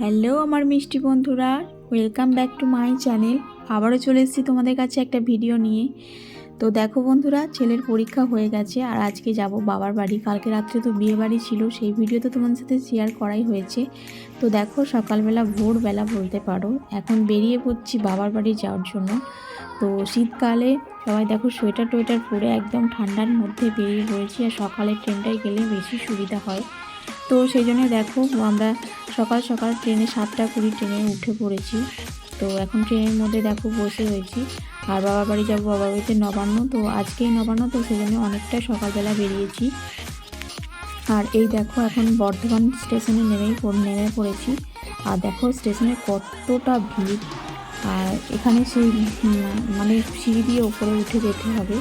Hello আমার মিষ্টি বন্ধুরা welcome back to my channel আবারও চলে এসেছি তোমাদের কাছে একটা ভিডিও নিয়ে। তো দেখো বন্ধুরা, ছেলের পরীক্ষা হয়ে গেছে আর আজকে যাব বাবার বাড়ি। কালকে রাত্রে তো বিয়ে বাড়ি ছিল, সেই ভিডিও তো তোমাদের সাথে শেয়ার করাই হয়েছে। তো দেখো সকালবেলা ভোরবেলা বলতে পারো, এখন বেরিয়ে পড়ছি বাবার বাড়ি যাওয়ার জন্য। তো শীতকালে সবাই দেখো সোয়েটার টোয়েটার পরে একদম ঠান্ডার মধ্যে বেরিয়ে পড়েছি আর সকালে ট্রেনটায় গেলে বেশি সুবিধা হয়। তো সেই জন্য দেখো, আমরা সকাল সকাল ট্রেনে সাতটা কুড়ি ট্রেনে উঠে পড়েছি। তো এখন ট্রেনের মধ্যে দেখো বসে রয়েছি। আর বাবার বাড়ি যাব বাবার বাড়িতে নবান্ন। তো আজকেই নবান্ন, তো সেই জন্য অনেকটা সকালবেলা বেরিয়েছি। আর এই দেখো এখন বর্ধমান স্টেশনে নেমেই নেমে পড়েছি। আর দেখো স্টেশনে কতটা ভিড়। আর এখানে সেই মানে সিঁড়ি দিয়ে ওপরে উঠে যেতে হবে।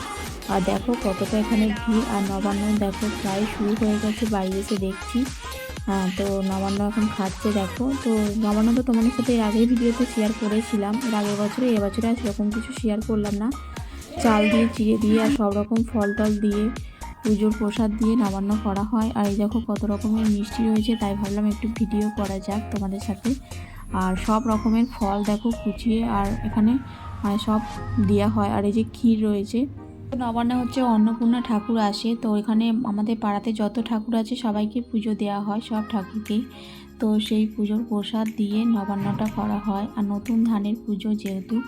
আর দেখো কতটা এখানে ভিড়। আর নবান্ন দেখো প্রায় শুরু হয়ে গেছে বাড়ি এসে দেখছি। হ্যাঁ তো নবান্ন এখন খাচ্ছে দেখো। তো নবান্ন তো তোমাদের সাথে এর আগের ভিডিওতে শেয়ার করেছিলাম। এর আগের বছরে এবছরে আর সেরকম কিছু শেয়ার করলাম না। চাল দিয়ে, চিড়ে দিয়ে আর সব রকম ফল টল দিয়ে, পুজোর প্রসাদ দিয়ে নবান্ন করা হয়। আর এই দেখো কত রকমের মিষ্টি রয়েছে, তাই ভাবলাম একটু ভিডিও করা যাক তোমাদের সাথে। আর সব রকমের ফল দেখো কুচিয়ে আর এখানে মানে সব দেওয়া হয়। আর এই যে ক্ষীর রয়েছে। নবান্নে হচ্ছে অন্নপূর্ণা ঠাকুর আসে। তো এখানে আমাদের পাড়াতে যত ঠাকুর আছে সবাইকে পুজো দেওয়া হয়, সব ঠাকুরকেই। তো সেই পুজোর প্রসাদ দিয়ে নবান্নটা করা হয়। আর নতুন ধানের পুজো যেহেতু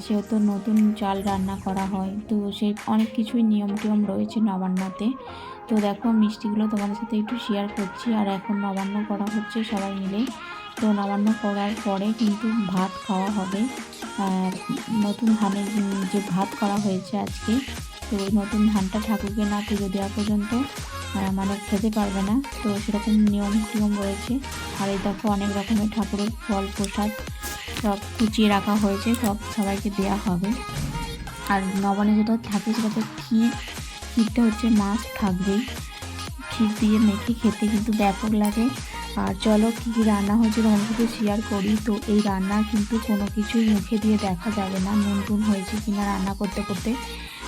সেহেতু নতুন চাল রান্না করা হয়। তো সেই অনেক কিছুই নিয়ম টিয়ম রয়েছে নবান্নতে। তো দেখো মিষ্টিগুলো তোমাদের সাথে একটু শেয়ার করছি। আর এখন নবান্ন করা হচ্ছে সবাই মিলে। তো নবান্ন করার পরে কিন্তু ভাত খাওয়া হবে। নতুন ধানের যে ভাত করা হয়েছে আজকে, তো ওই নতুন ধানটা ঠাকুরকে না পুজো দেওয়া পর্যন্ত মানে খেতে পারবে না। তো সেরকম নিয়ম টিয়ম রয়েছে। আর এই দেখো অনেক রকমের ঠাকুরের ফল প্রসাদ সব কুচিয়ে রাখা হয়েছে, সব সবাইকে দেওয়া হবে। আর নবানে যেটা থাকে সেটা তো ক্ষীর, ক্ষীরটা হচ্ছে মাছ থাকবেই। ক্ষীর দিয়ে মেখে খেতে কিন্তু ব্যাপক লাগে। আর চলো কী রান্না হয়েছে তোমাদের শেয়ার করি। তো এই রান্না কিন্তু কোনো কিছুই মুখে দিয়ে দেখা যাবে না, নুন টুন হয়েছে কিনা রান্না করতে করতে।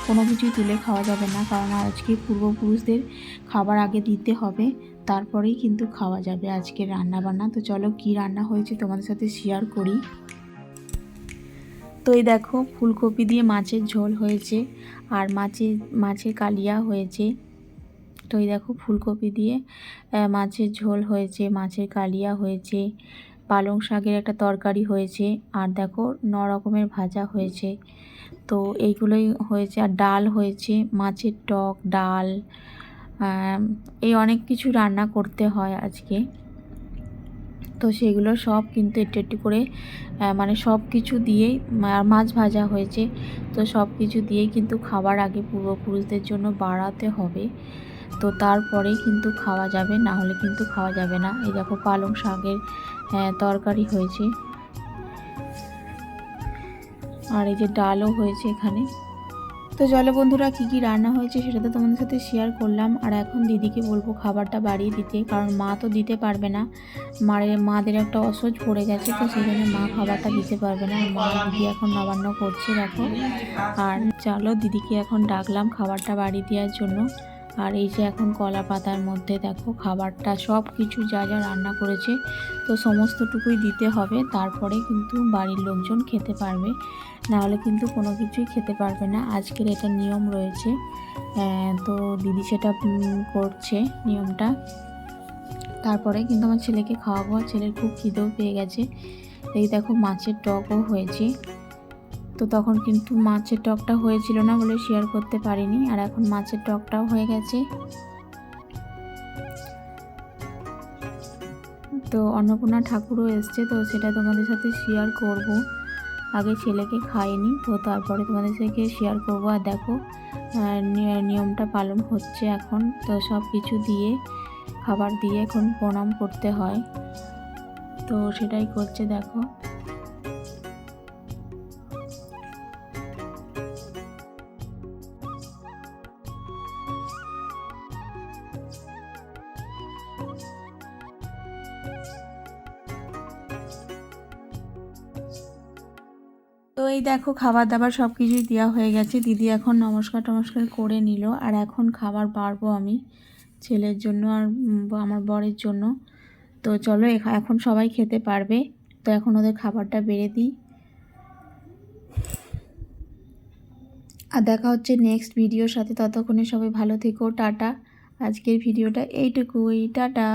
কোনো কিছুই তুলে খাওয়া যাবে না, কারণ আজকে পূর্বপুরুষদের খাবার আগে দিতে হবে, তারপরেই কিন্তু খাওয়া যাবে আজকে রান্না বান্না তো চলো কী রান্না হয়েছে তোমাদের সাথে শেয়ার করি। তো এই দেখো, ফুলকপি দিয়ে মাছের ঝোল হয়েছে, আর মাছের মাছের কালিয়া হয়েছে। তো এই দেখো ফুলকপি দিয়ে মাছের ঝোল হয়েছে, মাছের কালিয়া হয়েছে, পালং শাকের একটা তরকারি হয়েছে, আর দেখো ন রকমের ভাজা হয়েছে। তো এইগুলোই হয়েছে, আর ডাল হয়েছে, মাছের টক, ডাল এই অনেক কিছু রান্না করতে হয় আজকে। তো সেগুলো সব কিন্তু একটু একটু করে মানে সব কিছু দিয়েই, আর মাছ ভাজা হয়েছে, তো সব কিছু দিয়েই কিন্তু খাবার আগে পূর্বপুরুষদের জন্য বাড়াতে হবে। তো তারপরেই কিন্তু খাওয়া যাবে না হলে কিন্তু খাওয়া যাবে না। এই দেখো পালং শাকের আহ, তরকারি হয়েছে। আর এই যে ডালও হয়েছে এখানে। তো চলো বন্ধুরা কী কী রান্না হয়েছে সেটা তো তোমাদের সাথে শেয়ার করলাম। আর এখন দিদিকে বলব খাবারটা বাড়িয়ে দিতে কারণ মা তো দিতে পারবে না। মারে মাদের একটা অসহ্য পড়ে গেছে তো সেই জন্য মা খাবারটা দিতে পারবে না। মা দিদি এখন নবান্ন করছে দেখো। আর চলো দিদিকে এখন ডাকলাম খাবারটা বাড়ি দেওয়ার জন্য। আর এই যে এখন কলা পাতার মধ্যে দেখো খাবারটা, সব কিছু যা যা রান্না করেছে, তো সমস্তটুকুই দিতে হবে। তারপরে কিন্তু বাড়ির লোকজন খেতে পারবে। নাহলে কিন্তু কোনো কিছুই খেতে পারবে না। আজকের এটা নিয়ম রয়েছে। তো দিদি সেটা করছে নিয়মটা। তারপরে কিন্তু আমার ছেলেকে খাওয়াবো। ছেলের খুব খিদেও পেয়ে গেছে। এই দেখো মাছের টকও হয়েছে। তো তখন কিন্তু মাছের টকটা হয়েছিল না বলে শেয়ার করতে পারিনি। আর এখন মাছের টকটাও হয়ে গেছে। তো অন্নপূর্ণা ঠাকুরও এসছে, তো সেটা তোমাদের সাথে শেয়ার করব। আগে ছেলেকে খাইনি, তো তারপরে তোমাদের সাথে শেয়ার করব। আর দেখো নিয়মটা পালন হচ্ছে এখন। তো সব কিছু দিয়ে, খাবার দিয়ে এখন প্রণাম করতে হয়। তো সেটাই করছে, দেখো। এই দেখো খাবার দাবার সব কিছুই দেওয়া হয়ে গেছে। দিদি এখন নমস্কার টমস্কার করে নিল। আর এখন খাবার পারব আমি ছেলের জন্য আর আমার বরের জন্য। তো চলো এখা- এখন সবাই খেতে পারবে। তো এখন ওদের খাবারটা বেড়ে দিই। আর দেখা হচ্ছে নেক্সট ভিডিওর সাথে। ততক্ষণে সবাই ভালো থেকো। টাটা। আজকের ভিডিওটা এইটুকুই। টাটা।